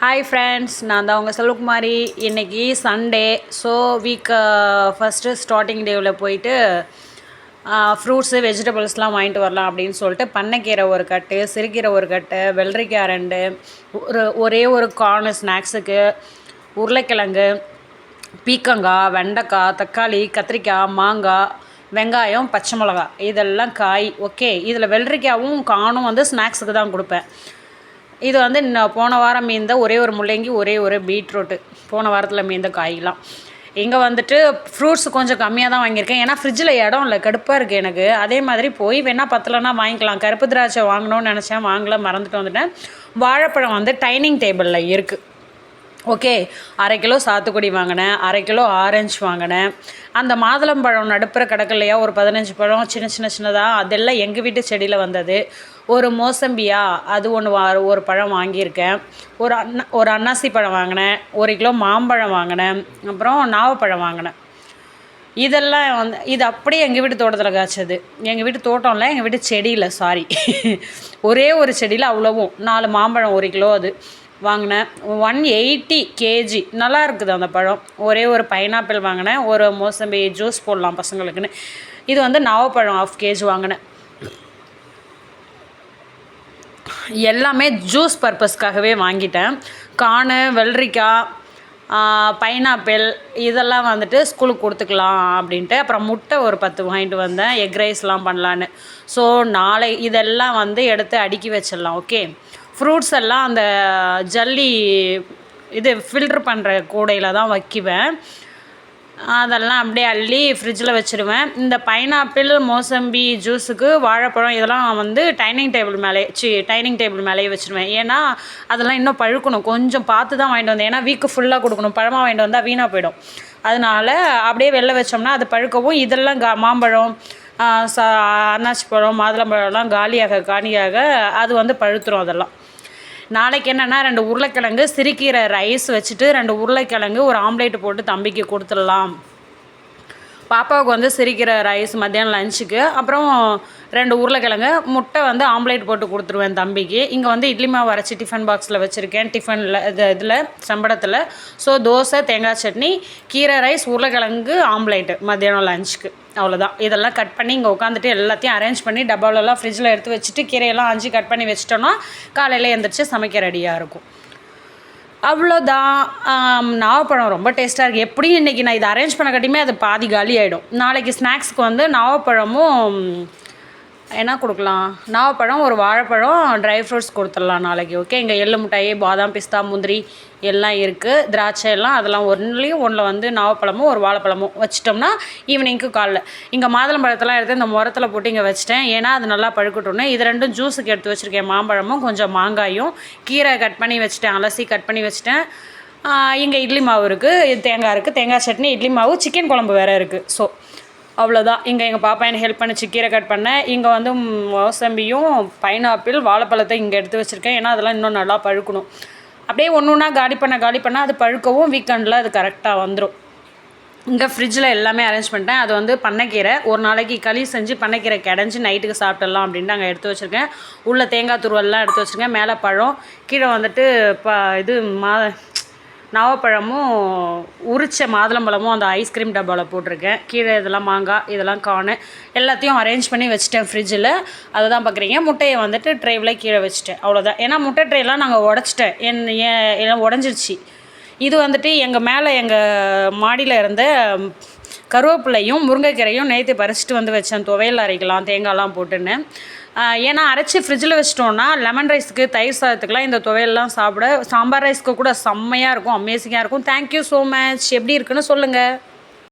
Hi friends நான் தான் உங்கள் செல்வகுமாரி. இன்றைக்கி Sunday so week first starting டேவில் போயிட்டு uh, ஃப்ரூட்ஸு வெஜிடபிள்ஸ்லாம் வாங்கிட்டு வரலாம் அப்படின்னு சொல்லிட்டு பண்ணைக்கீரை ஒரு கட்டு சிறுகீரை ஒரு கட்டு வெள்ளரிக்காய் ரெண்டு ஒரு ஒரே ஒரு கார்னு ஸ்நாக்ஸுக்கு உருளைக்கிழங்கு பீக்கங்காய் வெண்டைக்காய் தக்காளி கத்திரிக்காய் மாங்காய் வெங்காயம் பச்சை மிளகா இதெல்லாம் காய். ஓகே இதில் வெள்ளரிக்காவும் காணும் வந்து ஸ்நாக்ஸுக்கு தான் கொடுப்பேன். இது வந்து போன வாரம் மீந்த ஒரே ஒரு முள்ளங்கி ஒரே ஒரு பீட்ரூட்டு. போன வாரத்தில் மீந்த காய்லாம். இங்கே வந்துட்டு ஃப்ரூட்ஸ் கொஞ்சம் கம்மியாக தான் வாங்கியிருக்கேன். ஏன்னா ஃப்ரிட்ஜில் இடம் இல்லை கடுப்பாக இருக்குது எனக்கு. அதே மாதிரி போய் வேணால் பத்தலைன்னா வாங்கிக்கலாம். கருப்பு திராட்சை வாங்கணும்னு நினச்சேன் வாங்கல மறந்துட்டு வந்துட்டேன். வாழைப்பழம் வந்து டைனிங் டேபிளில் இருக்குது ஓகே அரை கிலோ சாத்துக்குடி வாங்கினேன் அரை கிலோ ஆரஞ்சு வாங்கினேன். அந்த மாதுளம்பழம் நடுப்புற கிடக்கு ஒரு பதினஞ்சு பழம் சின்ன சின்ன சின்னதாக அதெல்லாம் எங்கள் வீட்டு செடியில் வந்தது. ஒரு மோசம்பியா அது ஒன்று வா ஒரு பழம் வாங்கியிருக்கேன். ஒரு அண்ணா ஒரு அன்னாசி பழம் வாங்கினேன் ஒரு கிலோ மாம்பழம் வாங்கினேன் அப்புறம் நாவப்பழம் வாங்கினேன். இதெல்லாம் வந்து இது அப்படியே எங்கள் வீட்டு தோட்டத்தில் காய்ச்சது. எங்கள் வீட்டு தோட்டம் இல்லை எங்கள் வீட்டு செடியில் சாரி ஒரே ஒரு செடியில் அவ்வளவும். நாலு மாம்பழம் ஒரு கிலோ அது. வாங்கினேன். ஒன் எயிட்டி கேஜி நல்லா இருக்குது அந்த பழம். ஒரே ஒரு பைனாப்பிள் வாங்கினேன். ஒரு மோசம்பி ஜூஸ் போடலாம் பசங்களுக்குன்னு. இது வந்து நவப்பழம் ஆஃப் கேஜி வாங்கினேன். எல்லாமே ஜூஸ் பர்பஸ்க்காகவே வாங்கிட்டேன். கானு வெள்ளரிக்காய் பைனாப்பிள் இதெல்லாம் வந்துட்டு ஸ்கூலுக்கு கொடுத்துக்கலாம் அப்படின்ட்டு. அப்புறம் முட்டை ஒரு பத்து வாங்கிட்டு வந்தேன். எக் ரைஸ்லாம் பண்ணலான்னு. ஸோ நாளை இதெல்லாம் வந்து எடுத்து அடுக்கி வச்சிடலாம். ஓகே ஃப்ரூட்ஸ் எல்லாம் அந்த ஜல்லி இது ஃபில்ட்ரு பண்ணுற கூடையில் தான் வைக்குவேன். அதெல்லாம் அப்படியே அள்ளி ஃப்ரிட்ஜில் வச்சுருவேன். இந்த பைனாப்பிள் மோசம்பி ஜூஸுக்கு வாழைப்பழம் இதெல்லாம் வந்து டைனிங் டேபிள் மேலே சி டைனிங் டேபிள் மேலேயே வச்சுருவேன். ஏன்னா அதெல்லாம் இன்னும் பழுக்கணும். கொஞ்சம் பார்த்து தான் வாங்கிட்டு வந்தேன். ஏன்னா வீக்கு ஃபுல்லாக கொடுக்கணும். பழமாக வாங்கிட்டு வந்தால் வீணாக போயிடும். அதனால் அப்படியே வெளில வச்சோம்னா அது பழுக்கவும் இதெல்லாம் கா மாம்பழம் சா அன்னாச்சி பழம் மாதுளம்பழம்லாம் காலியாக காலியாக அது வந்து பழுத்துரும் அதெல்லாம். நாளைக்கு என்னென்னா ரெண்டு உருளைக்கிழங்கு சிரிக்கிற ரைஸ் வச்சுட்டு ரெண்டு உருளைக்கிழங்கு ஒரு ஆம்லேட்டு போட்டு தம்பிக்கு கொடுத்துடலாம். பாப்பாவுக்கு வந்து சிரிக்கிற ரைஸ் மத்தியானம் லஞ்சுக்கு அப்புறம் ரெண்டு உருளைக்கிழங்கு முட்டை வந்து ஆம்லேட் போட்டு கொடுத்துருவேன் தம்பிக்கு. இங்கே வந்து இட்லி மாவு அரைச்சி டிஃபன் பாக்ஸில் வச்சுருக்கேன். டிஃபனில் இது இதில் சம்படத்தில். ஸோ தோசை தேங்காய் சட்னி கீரை ரைஸ் உருளைக்கிழங்கு ஆம்லேட்டு மத்தியானம் லஞ்சுக்கு அவ்வளோதான் இதெல்லாம் கட் பண்ணி இங்கே உட்காந்துட்டு எல்லாத்தையும் அரேஞ்ச் பண்ணி டப்பாவிலலாம் ஃப்ரிட்ஜில் எடுத்து வச்சுட்டு கீரையெல்லாம் அஞ்சு கட் பண்ணி வச்சிட்டோன்னா காலையில் எழுந்திரிச்சு சமைக்க ரெடியாக இருக்கும். அவ்வளோதான் நாவப்பழம் ரொம்ப டேஸ்ட்டாக இருக்குது எப்படியும் இன்றைக்கி நான் இதை அரேஞ்ச் பண்ண கட்டியுமே அது பாதி காலி ஆகிடும் நாளைக்கு ஸ்நாக்ஸ்க்கு வந்து நாவப்பழமும் என்ன கொடுக்கலாம்? நாவப்பழம் ஒரு வாழைப்பழம் ட்ரை ஃப்ரூட்ஸ் கொடுத்துடலாம் நாளைக்கு ஓகே இங்கே எள்ளு மிட்டாயி பாதாம் பிஸ்தா முந்திரி எல்லாம் இருக்குது திராட்சை எல்லாம் அதெல்லாம் ஒன்றுலேயும் ஒன்றில் வந்து நாவப்பழமும் ஒரு வாழைப்பழமும் வச்சிட்டோம்னா ஈவினிங்க்கு காலைல. இங்கே மாதுளம்பழத்தெல்லாம் எடுத்து இந்த முரத்தில் போட்டு இங்கே வச்சிட்டேன். ஏன்னா அது நல்லா பழுக்கட்டும்னு. இது ரெண்டும் ஜூஸுக்கு எடுத்து வச்சுருக்கேன். மாம்பழமும் கொஞ்சம் மாங்காயும். கீரை கட் பண்ணி வச்சுட்டேன். அலசி கட் பண்ணி வச்சுட்டேன். இங்கே இட்லி மாவு இருக்குது தேங்காய் இருக்குது தேங்காய் சட்னி இட்லி மாவு சிக்கன் குழம்பு வேறு இருக்குது ஸோ அவ்வளோதான் இங்கே எங்கள் பாப்பா என்ன ஹெல்ப் பண்ணிச்சு கீரை கட் பண்ணேன் இங்கே வந்து மோசம்பியும் பைனாப்பிள் வாழைப்பழத்தை இங்கே எடுத்து வச்சுருக்கேன். ஏன்னா அதெல்லாம் இன்னும் நல்லா பழுக்கணும். அப்படியே ஒன்று ஒன்றா காலி பண்ண காலி பண்ணால் அது பழுக்கவும் வீக்கெண்டில் அது கரெக்டாக வந்துடும் இங்கே ஃப்ரிட்ஜில் எல்லாமே அரேஞ்ச் பண்ணிட்டேன். அது வந்து பண்ணைக்கீரை. ஒரு நாளைக்கு களி செஞ்சு பண்ணைக்கீரை கிடஞ்சி நைட்டுக்கு சாப்பிட்டுடலாம் அப்படின்ட்டு அங்கே எடுத்து வச்சுருக்கேன். உள்ளே தேங்காய் துருவெல்லாம் எடுத்து வச்சுருக்கேன். மேலே பழம். கீழே வந்துட்டு ப இது மா நவப்பழமும் உரிச்ச மாதுளம்பழமும் அந்த ஐஸ்கிரீம் டப்பாவில் போட்டிருக்கேன். கீழே இதெல்லாம் மாங்காய் இதெல்லாம் காணு. எல்லாத்தையும் அரேஞ்ச் பண்ணி வச்சுட்டேன் ஃப்ரிட்ஜில் அதை தான் பார்க்குறீங்க முட்டையை வந்துட்டு ட்ரைவில் கீழே வச்சுட்டேன். அவ்வளோதான் ஏன்னா முட்டை ட்ரைலாம் நாங்கள் உடச்சிட்டேன். என் எல்லாம் உடஞ்சிருச்சு. இது வந்துட்டு எங்கள் மேலே எங்கள் மாடியில் இருந்த கருவேப்பிலையும் முருங்கைக்கீரையும் நேற்று பறிச்சிட்டு வந்து வச்சேன். துவையல் அரைக்கலாம் தேங்காய்லாம் போட்டுன்னு. ஏன்னா அரைச்சி ஃப்ரிட்ஜில் வச்சிட்டோன்னா லெமன் ரைஸ்க்கு தயிர் சாதத்துக்குலாம் இந்த துவையல்லாம் சாப்பிட சாம்பார் ரைஸ்க்கு கூட செம்மையாக இருக்கும் அமேசிங்காக இருக்கும். தேங்க்யூ ஸோ மச் எப்படி இருக்குன்னு சொல்லுங்கள்